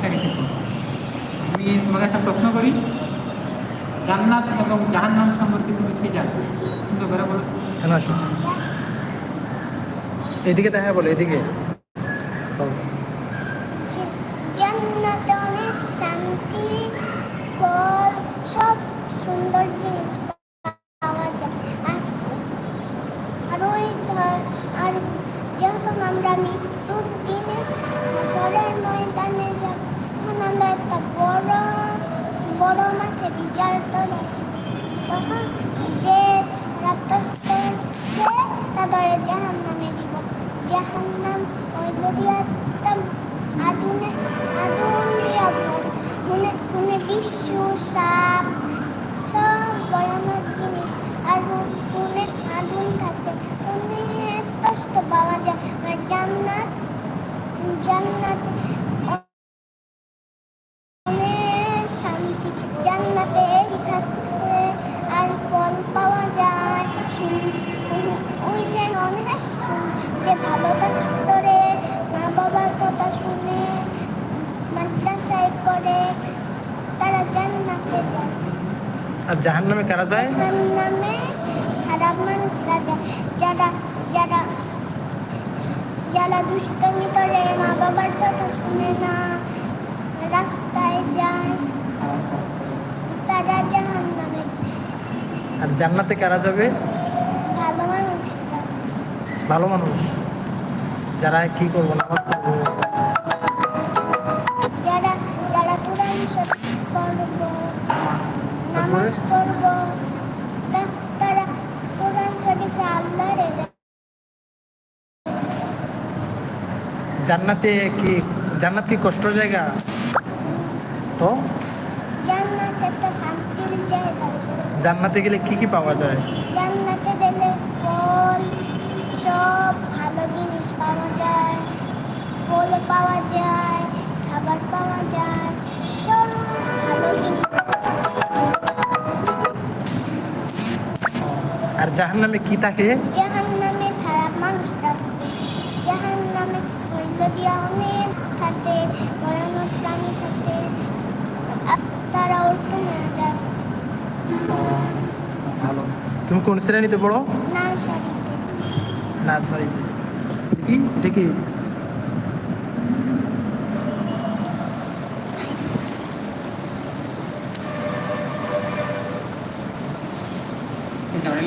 নার্সারিতে আমি তোমাকে একটা প্রশ্ন করি। জান্নাত এবং জাহান্নাম সম্পর্কে তুমি কি জানো? সুন্দর করে বলো। কেন আসো? এদিকে দেখা বলো এদিকে। জান্নাতে অনেক শান্তি ফল সব সুন্দর জিনিস পাওয়া যায় আর আর ওই ধর আর যখন আমরা মৃত্যুর দিনে হাসরের ময়দানে যাব তখন আমরা একটা বড় বড় মাঠে বিচার তখন যে তাদের জাহান নামে দিব। জাহান নাম ওই দিয়া একদম আগুনে আগুন দিয়া। মনে মনে বিশ্ব সাপ, সব ভয়ানক জিনিস। আর মনে আগুন থাকে। অনেক কষ্ট পাওয়া যায়। আর জান্নাত জান্নাত জান্নাতে থাকে আর ফল পাওয়া যায়। শুন- ওই যে অনেক যে ভালো কাজ করে মা বাবার কথা শুনে মাদ্রাসায় পড়ে তারা জান্নাতে যায়। আর জাহান নামে কারা যায়? তার নামে খারাপ মানুষরা যায়। যারা যারা যারা দুষ্টমি আর জান্নাতে কারা যাবে? ভালো মানুষ যারা কি করব নামাজ পড়ব। নামাজ তারা কোরআন শরীফে জান্নাতে কি জান্নাত কি কষ্ট জায়গা? তো? জান্নাত একটা শান্তির জায়গা। জান্নাতে গেলে কি কি পাওয়া যায়? জান্নাতে গেলে ফল সব ভালো জিনিস পাওয়া যায়। ফল পাওয়া যায় খাবার পাওয়া যায় সব ভালো জিনিস আর জাহান্নামে কি থাকে? জাহান্নামে খারাপ মানুষ থাকে। জাহান নামে হইল দিয়া অনেক থাকে। তুমি কোন শ্রেণীতে পড়ো? নার্সারিতে। কি এটা কি Isabel